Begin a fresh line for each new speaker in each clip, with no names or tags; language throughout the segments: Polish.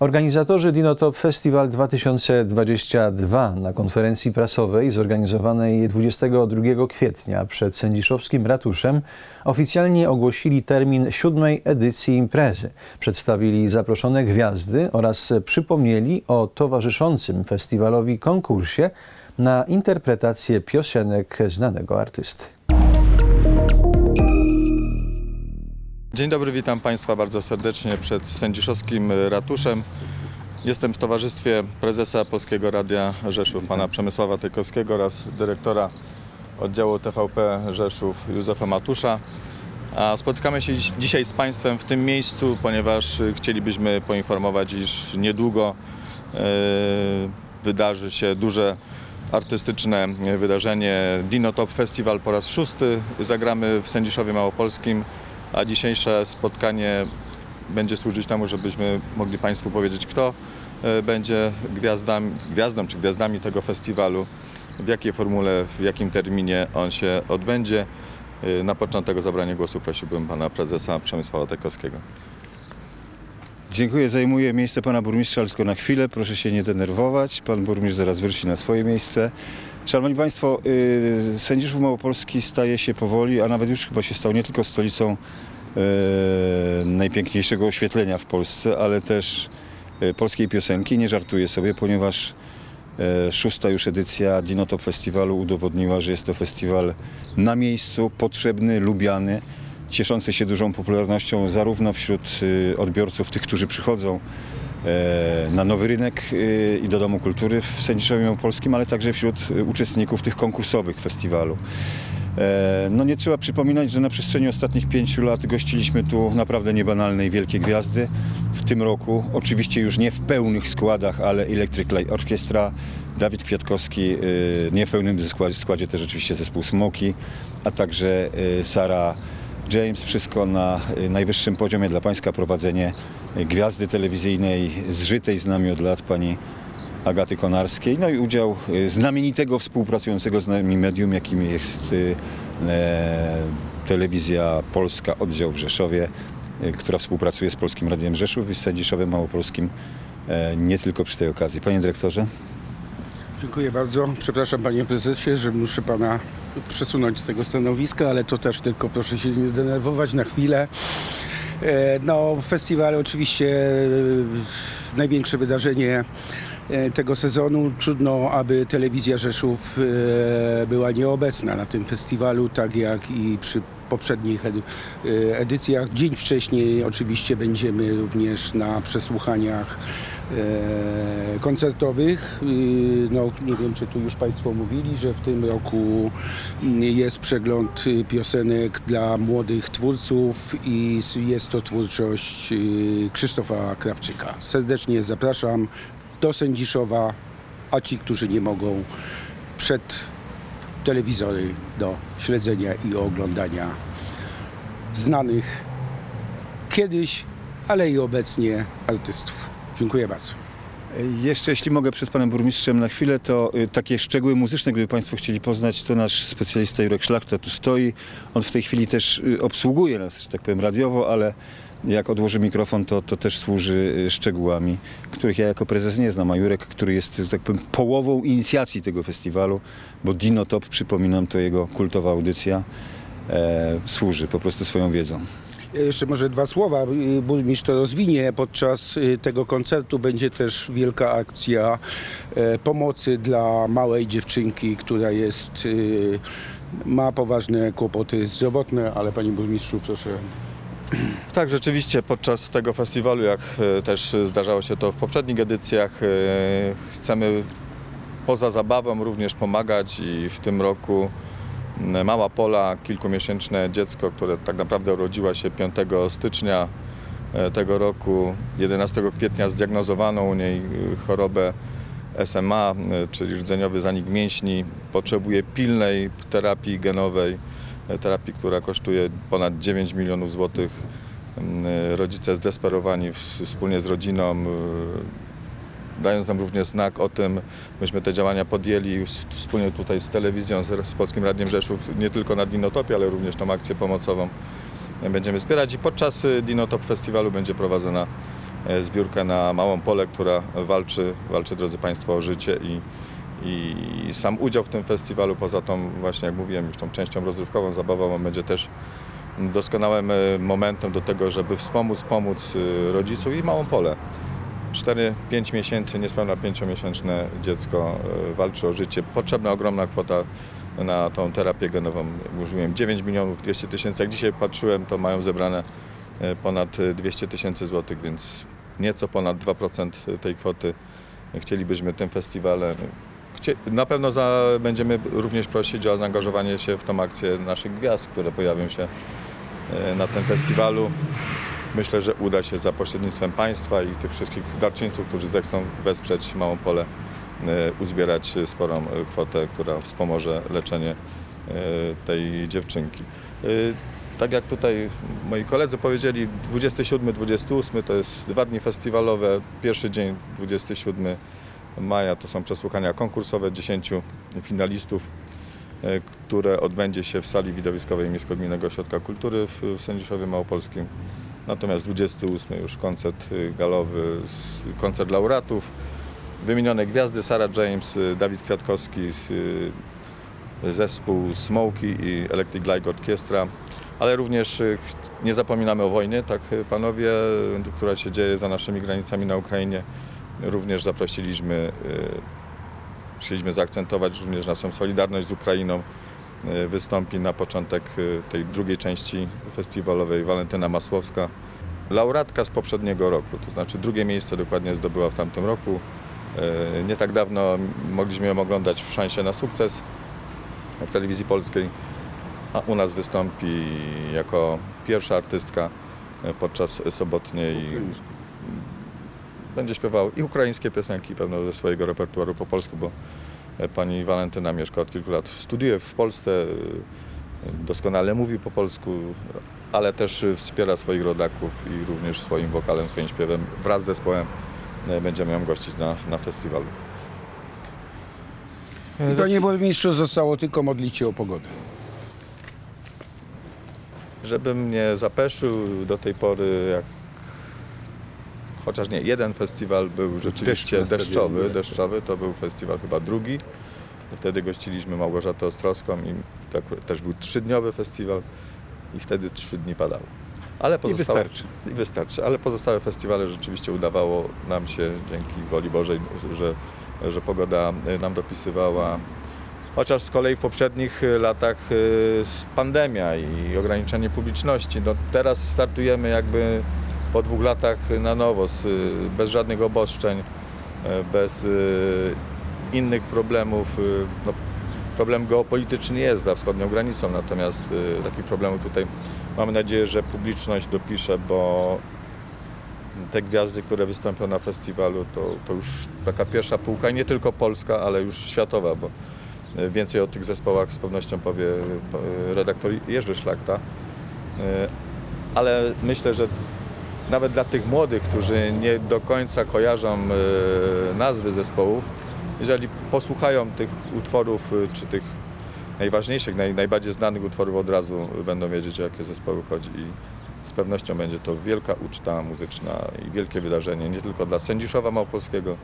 Organizatorzy Dinotop Festival 2022 na konferencji prasowej zorganizowanej 22 kwietnia przed Sędziszowskim Ratuszem oficjalnie ogłosili termin siódmej edycji imprezy. Przedstawili zaproszone gwiazdy oraz przypomnieli o towarzyszącym festiwalowi konkursie na interpretację piosenek znanego artysty.
Dzień dobry, witam Państwa bardzo serdecznie przed sędziszowskim ratuszem. Jestem w towarzystwie prezesa Polskiego Radia Rzeszów, pana Przemysława Tykowskiego oraz dyrektora oddziału TVP Rzeszów Józefa Matusza. A spotykamy się dziś- dzisiaj z Państwem w tym miejscu, ponieważ chcielibyśmy poinformować, iż niedługo e, wydarzy się duże artystyczne wydarzenie Dinotop Festival po raz szósty. Zagramy w Sędziszowie Małopolskim, a dzisiejsze spotkanie będzie służyć temu, żebyśmy mogli Państwu powiedzieć, kto e, będzie gwiazdami, gwiazdą czy gwiazdami tego festiwalu, w jakiej formule, w jakim terminie on się odbędzie. E, Na początek o zabranie głosu prosiłbym pana prezesa Przemysława Tekowskiego.
Dziękuję, zajmuję miejsce pana burmistrza, ale tylko na chwilę. Proszę się nie denerwować. Pan burmistrz zaraz wróci na swoje miejsce. Szanowni Państwo, yy, Sędziszów Małopolski staje się powoli, a nawet już chyba się stał nie tylko stolicą yy, najpiękniejszego oświetlenia w Polsce, ale też yy, polskiej piosenki. Nie żartuję sobie, ponieważ Szósta już edycja Dinotop Festiwalu udowodniła, że jest to festiwal na miejscu, potrzebny, lubiany, cieszący się dużą popularnością zarówno wśród y, odbiorców, tych, którzy przychodzą na nowy rynek y, i do Domu Kultury w Sędziszowie Małopolskim, ale także wśród uczestników tych konkursowych festiwalu. E, No nie trzeba przypominać, że na przestrzeni ostatnich pięciu lat gościliśmy tu naprawdę niebanalne i wielkie gwiazdy. W tym roku, oczywiście już nie w pełnych składach, ale Electric Light Orchestra, Dawid Kwiatkowski, nie w pełnym składzie, składzie też oczywiście zespół Smoki, a także Sara James. Wszystko na y, najwyższym poziomie dla Państwa prowadzenie gwiazdy telewizyjnej, zżytej z nami od lat pani Agaty Konarskiej, no i udział y, znamienitego współpracującego z nami medium, jakim jest y, e, telewizja polska, oddział w Rzeszowie, y, która współpracuje z Polskim Radiem Rzeszów i z Małopolskim e, nie tylko przy tej okazji. Panie dyrektorze.
Dziękuję bardzo. Przepraszam panie prezesie, że muszę pana przesunąć z tego stanowiska, ale to też tylko proszę się nie denerwować na chwilę. E, No, festiwal oczywiście e, największe wydarzenie e, tego sezonu. Trudno, aby telewizja Rzeszów była nieobecna na tym festiwalu, tak jak i przy poprzednich edy- edycjach. Dzień wcześniej oczywiście będziemy również na przesłuchaniach koncertowych. Y, No, nie wiem, czy tu już Państwo mówili, że w tym roku jest przegląd piosenek dla młodych twórców i jest to twórczość y, Krzysztofa Krawczyka. Serdecznie zapraszam do Sędziszowa, a ci, którzy nie mogą, przed telewizory do śledzenia i oglądania znanych kiedyś, ale i obecnie artystów. Dziękuję bardzo.
Jeszcze jeśli mogę przed panem burmistrzem na chwilę, to y, takie szczegóły muzyczne, gdyby państwo chcieli poznać, to nasz specjalista Jurek Szlachta tu stoi. On w tej chwili też y, obsługuje nas, że tak powiem, radiowo, ale jak odłoży mikrofon, to, to też służy y, szczegółami, których ja jako prezes nie znam, a Jurek, który jest, że tak powiem, połową inicjacji tego festiwalu, bo Dino Top, przypominam, to jego kultowa audycja, e, służy po prostu swoją wiedzą.
Jeszcze może dwa słowa. y, Burmistrz to rozwinie. Podczas y, tego koncertu będzie też wielka akcja e, pomocy dla małej dziewczynki, która jest, y, ma poważne kłopoty zdrowotne, ale panie burmistrzu proszę
Tak, rzeczywiście podczas tego festiwalu, jak e, też zdarzało się to w poprzednich edycjach, e, chcemy poza zabawą również pomagać i w tym roku Mała Pola, kilkumiesięczne dziecko, które tak naprawdę urodziła się 5 stycznia e, tego roku, 11 kwietnia zdiagnozowano u niej e, chorobę SMA, e, czyli rdzeniowy zanik mięśni, potrzebuje pilnej terapii genowej, terapii, która kosztuje ponad 9 milionów złotych. M, Rodzice zdesperowani wspólnie z rodziną, dając nam również znak o tym, myśmy te działania podjęli wspólnie tutaj z telewizją, z, Polskim Radiem Rzeszów, nie tylko na Dinotopie, ale również tą akcję pomocową będziemy wspierać i podczas y, Dinotop Festiwalu będzie prowadzona e, zbiórkę na Małą Pole, która walczy, walczy drodzy Państwo, o życie i, i sam udział w tym festiwalu, poza tą właśnie, jak mówiłem, już tą częścią rozrywkową, zabawową, będzie też doskonałym e, momentem do tego, żeby wspomóc, pomóc e, rodziców i Małą Pole. 4-5 miesięcy, niespełna 5-miesięczne dziecko e, walczy o życie. Potrzebna ogromna kwota na tą terapię genową. Mówiłem, 9 milionów 200 tysięcy. Jak dzisiaj patrzyłem, to mają zebrane e, ponad 200 tysięcy złotych, więc nieco ponad 2% tej kwoty chcielibyśmy tym festiwalem. Na pewno za, będziemy również prosić o zaangażowanie się w tą akcję naszych gwiazd, które pojawią się e, na tym festiwalu. Myślę, że uda się za pośrednictwem państwa i tych wszystkich darczyńców, którzy zechcą wesprzeć Małą Pole, e, uzbierać sporą kwotę, która wspomoże leczenie e, tej dziewczynki. E, Tak jak tutaj moi koledzy powiedzieli, 27-28 to jest dwa dni festiwalowe. Pierwszy dzień 27 maja to są przesłuchania konkursowe 10 finalistów, e, które odbędzie się w sali widowiskowej Miejsko-Gminnego Ośrodka Kultury w Sędziszowie Małopolskim. Natomiast 28 już koncert y, galowy, koncert laureatów. Wymienione gwiazdy Sarah James, y, Dawid Kwiatkowski, y, zespół Smoky i Electric Light Orchestra. Ale również nie zapominamy o wojnie, tak panowie, która się dzieje za naszymi granicami na Ukrainie. Również zaprosiliśmy, chcieliśmy zaakcentować również naszą solidarność z Ukrainą. Y, Wystąpi na początek y, tej drugiej części festiwalowej Walentyna Masłowska. Laureatka z poprzedniego roku, to znaczy drugie miejsce dokładnie zdobyła w tamtym roku. Y, Nie tak dawno mogliśmy ją oglądać w Szansie na sukces w telewizji polskiej, a u nas wystąpi jako pierwsza artystka podczas sobotniej. Będzie śpiewała i ukraińskie piosenki pewno ze swojego repertuaru po polsku, bo pani Walentyna mieszka od kilku lat, studiuje w Polsce, y, doskonale mówi po polsku, ale też y, wspiera swoich rodaków i również swoim wokalem, swoim śpiewem wraz z zespołem e, będziemy ją gościć na, na festiwalu.
Panie burmistrzu, zostało tylko modlić się o pogodę.
Żebym nie zapeszył do tej pory, jak chociaż nie, jeden festiwal był rzeczywiście
deszczu na
deszczowy, deszczowy, to był festiwal chyba drugi. Wtedy gościliśmy Małgorzatę Ostrowską i tak, też był trzydniowy festiwal i wtedy trzy dni padało. Ale pozostałe,
wystarczy.
I wystarczy, ale pozostałe festiwale rzeczywiście udawało nam się dzięki woli Bożej, że, że pogoda y, nam dopisywała. Chociaż z kolei w poprzednich y, latach s- pandemia i ograniczenie publiczności. No teraz startujemy jakby po dwóch latach na nowo, bez żadnych obostrzeń, y, bez y, innych problemów. y, No, problem geopolityczny jest za wschodnią granicą, natomiast takich problemów tutaj mamy nadzieję, że publiczność dopisze, bo te gwiazdy, które wystąpią na festiwalu, to, to już taka pierwsza półka nie tylko polska, ale już światowa, bo więcej o tych zespołach z pewnością powie redaktor Jerzy Szlachta. Ale myślę, że nawet dla tych młodych, którzy nie do końca kojarzą y, nazwy zespołów, jeżeli posłuchają tych utworów, y, czy tych najważniejszych, naj, najbardziej znanych utworów od razu będą wiedzieć, o jakie zespoły chodzi i z pewnością będzie to wielka uczta muzyczna i wielkie wydarzenie, nie tylko dla Sędziszowa Małopolskiego,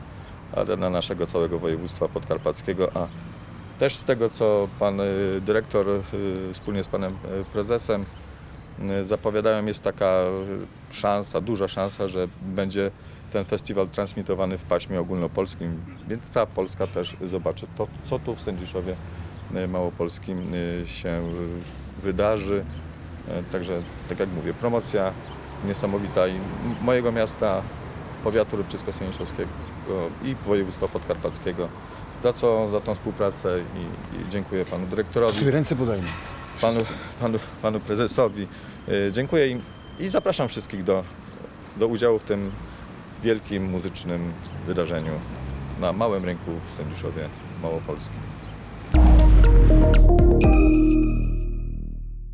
ale dla naszego całego województwa podkarpackiego, a też z tego, co pan y, dyrektor wspólnie z panem prezesem zapowiadają, jest taka y, szansa, duża szansa, że będzie ten festiwal transmitowany w paśmie ogólnopolskim, więc cała Polska też zobaczy to, co tu w Sędziszowie y, Małopolskim y, się y, wydarzy. Także, tak jak mówię, promocja niesamowita i mojego miasta, powiatu rybczysko-seniszowskiego i województwa podkarpackiego, za co, za tą współpracę i, i dziękuję panu dyrektorowi,
Ręce podajmy.
Panu, panu, panu prezesowi. E, Dziękuję im i zapraszam wszystkich do, do udziału w tym wielkim muzycznym wydarzeniu na małym rynku w Sędziszowie Małopolskim.